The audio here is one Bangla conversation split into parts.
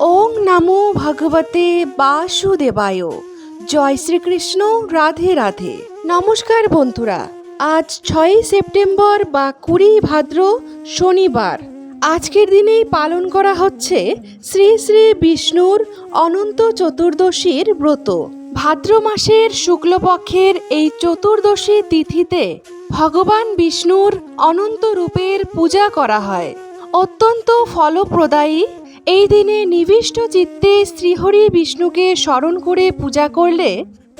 ওং নামো ভগবতে বাসুদেবায়। জয় শ্রীকৃষ্ণ, রাধে রাধে। নমস্কার বন্ধুরা, আজ ছয়ই সেপ্টেম্বর বা কুড়ি ভাদ্র শনিবার। আজকের দিনেই পালন করা হচ্ছে শ্রী শ্রী বিষ্ণুর অনন্ত চতুর্দশীর ব্রত। ভাদ্র মাসের শুক্লপক্ষের এই চতুর্দশী তিথিতে ভগবান বিষ্ণুর অনন্ত রূপের পূজা করা হয়। অত্যন্ত ফলপ্রদায়ী এই দিনে নিবিষ্ট চিত্তে শ্রীহরি বিষ্ণুকে স্মরণ করে পূজা করলে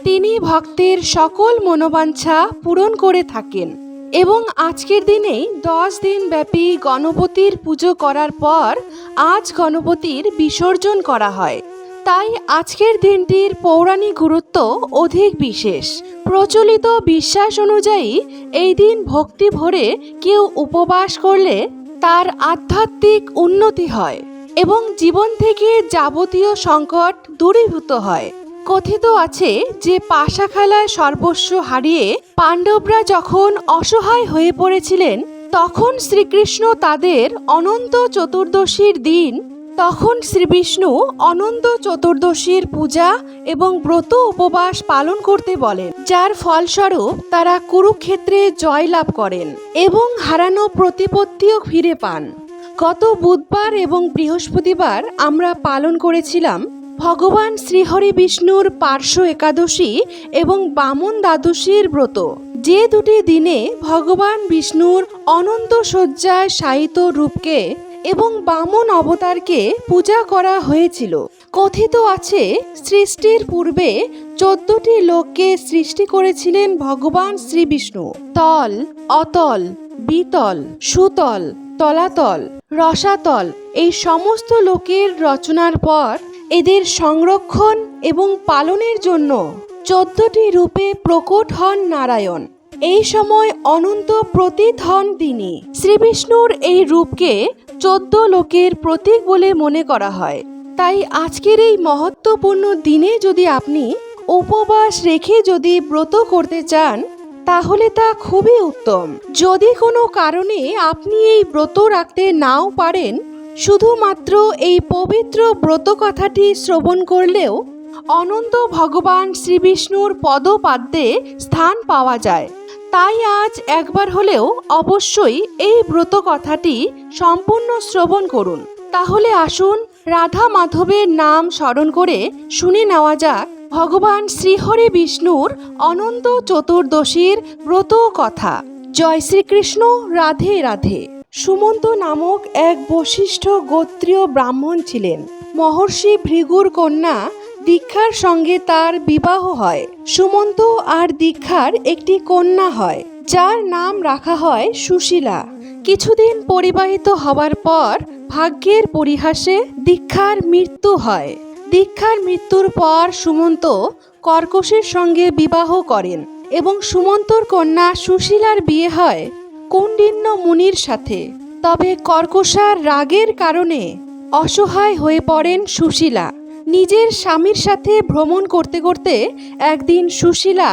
তিনি ভক্তের সকল মনোবাঞ্ছা পূরণ করে থাকেন এবং আজকের দিনেই দশ দিন ব্যাপী গণপতির পুজো করার পর আজ গণপতির বিসর্জন করা হয়। তাই আজকের দিনটির পৌরাণিক গুরুত্ব অধিক বিশেষ। প্রচলিত বিশ্বাস অনুযায়ী এই দিন ভক্তি ভরে কেউ উপবাস করলে তার আধ্যাত্মিক উন্নতি হয়। এবং জীবন থেকে যাবতীয় সংকট দূরীভূত হয়। কথিত আছে যে পাশা খেলায় সর্বস্ব হারিয়ে পাণ্ডবরা যখন অসহায় হয়ে পড়েছিলেন, তখন শ্রীকৃষ্ণ তাদের অনন্ত চতুর্দশীর দিন, তখন শ্রীবিষ্ণু অনন্ত চতুর্দশীর পূজা এবং ব্রত উপবাস পালন করতে বলেন। যার ফলস্বরূপ তারা কুরুক্ষেত্রে জয় লাভ করেন এবং হারানো প্রতিপত্তিও ফিরে পান। গত বুধবার এবং বৃহস্পতিবার আমরা পালন করেছিলাম ভগবান শ্রীহরি বিষ্ণুর পার্শ্ব একাদশী এবং বামন দ্বাদশীর ব্রত। যে দুটি দিনে ভগবান বিষ্ণুর অনন্ত শয্যায় শায়িত রূপকে এবং বামন অবতারকে পূজা করা হয়েছিল। কথিত আছে, সৃষ্টির পূর্বে চোদ্দটি লোককে সৃষ্টি করেছিলেন ভগবান শ্রী বিষ্ণু। তল, অতল, বিতল, সুতল, তলাতল রসাতল, এই সমস্ত লোকের রচনার পর এদের সংরক্ষণ এবং পালনের জন্য চোদ্দটি রূপে প্রকট হন নারায়ণ। এই সময় অনন্ত প্রতীত হন তিনি। শ্রীবিষ্ণুর এই রূপকে চোদ্দ লোকের প্রতীক বলে মনে করা হয়। তাই আজকের এই মহত্বপূর্ণ দিনে যদি আপনি উপবাস রেখে যদি ব্রত করতে চান তাহলে তা খুবই উত্তম। যদি কোনো কারণে আপনি এই ব্রত রাখতে নাও পারেন, শুধুমাত্র এই পবিত্র ব্রত কথাটি শ্রবণ করলেও অনন্ত ভগবান শ্রীবিষ্ণুর পদপাদ্যে স্থান পাওয়া যায়। তাই আজ একবার হলেও অবশ্যই এই ব্রত কথাটি সম্পূর্ণ শ্রবণ করুন। তাহলে আসুন রাধা মাধবের নাম স্মরণ করে শুনে নেওয়া যাক ভগবান শ্রীহরি বিষ্ণুর অনন্ত চতুর্দশীর ব্রত কথা। জয় শ্রীকৃষ্ণ, রাধে রাধে। সুমন্ত নামক এক বশিষ্ঠ গোত্রীয় ব্রাহ্মণ ছিলেন। মহর্ষি ভৃগুর কন্যা দীক্ষার সঙ্গে তার বিবাহ হয়। সুমন্ত আর দীক্ষার একটি কন্যা হয়, যার নাম রাখা হয় সুশীলা। কিছুদিন পরিবাহিত হবার পর ভাগ্যের পরিহাসে দীক্ষার মৃত্যু হয়। দীক্ষার মৃত্যুর পর সুমন্ত কর্কশের সঙ্গে বিবাহ করেন এবং সুমন্তর কন্যা সুশীলার বিয়ে হয় কৌণ্ডিন্য মুনির সাথে। তবে কর্কশার রাগের কারণে অসহায় হয়ে পড়েন সুশীলা। নিজের স্বামীর সাথে ভ্রমণ করতে করতে একদিন সুশীলা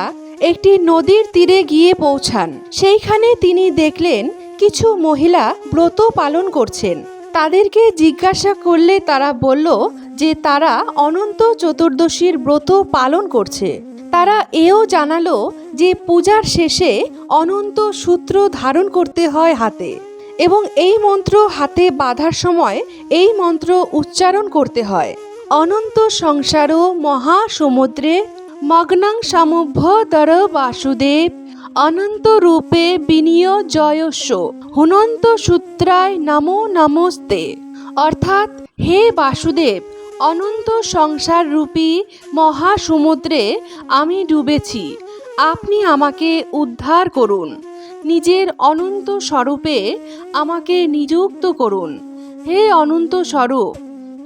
একটি নদীর তীরে গিয়ে পৌঁছান। সেইখানে তিনি দেখলেন কিছু মহিলা ব্রত পালন করছেন। তাদেরকে জিজ্ঞাসা করলে তারা বলল যে তারা অনন্ত চতুর্দশীর ব্রত পালন করছে। তারা এও জানালো যে পূজার শেষে অনন্ত সূত্র ধারণ করতে হয় হাতে এবং এই মন্ত্র হাতে বাঁধার সময় এই মন্ত্র উচ্চারণ করতে হয়। অনন্ত সংসার মহাসমুদ্রে মগ্নাং সমুভ্য দর বাসুদেব অনন্ত রূপে বিনিয় জয়স্য হুনন্ত সূত্রায় নমো নমস্তে। অর্থাৎ হে বাসুদেব অনন্ত সংসার রূপী মহাসমুদ্রে আমি ডুবেছি। আপনি আমাকে উদ্ধার করুন। নিজের অনন্ত স্বরূপে আমাকে নিযুক্ত করুন। হে অনন্ত স্বরূপ,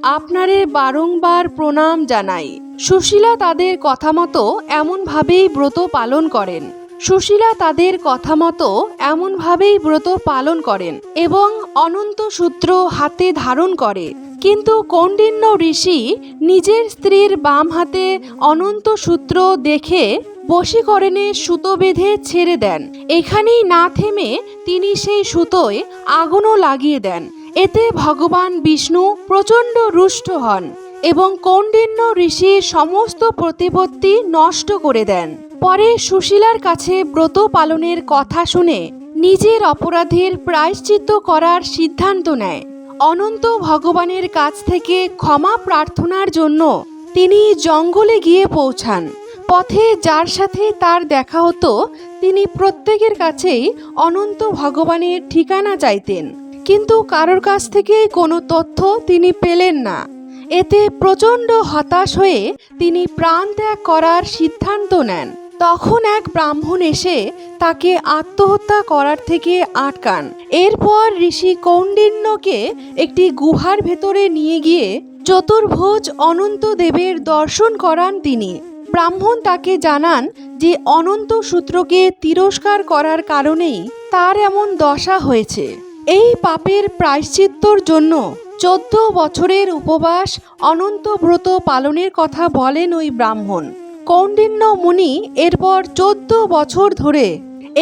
আপনারে বারংবার প্রণাম জানাই। সুশীলা তাদের কথা মতো এমনভাবেই ব্রত পালন করেন। সুশীলা তাদের কথা মতো এমনভাবেই ব্রত পালন করেন এবং অনন্ত সূত্র হাতে ধারণ করে। কিন্তু কৌণ্ডিন্য ঋষি নিজের স্ত্রীর বাম হাতে অনন্ত সূত্র দেখে বশীকরণে সুতো বেঁধে ছেড়ে দেন। এখানেই না থেমে তিনি সেই সুতোয় আগুনও লাগিয়ে দেন। এতে ভগবান বিষ্ণু প্রচণ্ড রুষ্ট হন এবং কৌণ্ডিন্য ঋষির সমস্ত প্রতিপত্তি নষ্ট করে দেন। পরে সুশীলার কাছে ব্রত পালনের কথা শুনে নিজের অপরাধের প্রায়শ্চিত্ত করার সিদ্ধান্ত নেয়। অনন্ত ভগবানের কাছ থেকে ক্ষমা প্রার্থনার জন্য তিনি জঙ্গলে গিয়ে পৌঁছান। পথে যার সাথে তার দেখা হতো, তিনি প্রত্যেকের কাছেই অনন্ত ভগবানের ঠিকানা চাইতেন। কিন্তু কারোর কাছ থেকে কোনো তথ্য তিনি পেলেন না। এতে প্রচণ্ড হতাশ হয়ে তিনি প্রাণ ত্যাগ করার সিদ্ধান্ত নেন। তখন এক ব্রাহ্মণ এসে তাকে আত্মহত্যা করার থেকে আটকান। এরপর ঋষি কৌণ্ডিন্যকে একটি গুহার ভেতরে নিয়ে গিয়ে চতুর্ভোজ অনন্ত দেবের দর্শন করান তিনি। ব্রাহ্মণ তাকে জানান যে অনন্ত সূত্রকে তিরস্কার করার কারণেই তার এমন দশা হয়েছে। এই পাপের প্রায়শ্চিত্তর জন্য চোদ্দ বছরের উপবাস অনন্ত ব্রত পালনের কথা বলেন ওই ব্রাহ্মণ। কৌণ্ডিন্য মুনি এরপর চোদ্দ বছর ধরে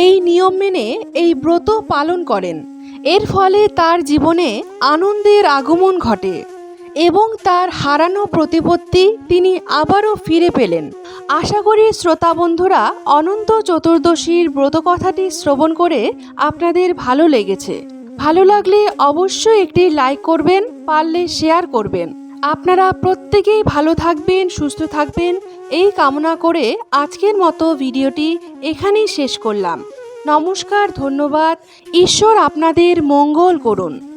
এই নিয়ম মেনে এই ব্রত পালন করেন। এর ফলে তার জীবনে আনন্দের আগমন ঘটে এবং তার হারানো প্রতিপত্তি তিনি আবারও ফিরে পেলেন। আশা করি শ্রোতা বন্ধুরা, অনন্ত চতুর্দশীর ব্রতকথাটি শ্রবণ করে আপনাদের ভালো লেগেছে। ভালো লাগলে অবশ্যই একটি লাইক করবেন, পারলে শেয়ার করবেন। আপনারা প্রত্যেকেই ভালো থাকবেন, সুস্থ থাকবেন। এই কামনা করে আজকের মতো ভিডিওটি এখানেই শেষ করলাম। নমস্কার, ধন্যবাদ। ঈশ্বর আপনাদের মঙ্গল করুন।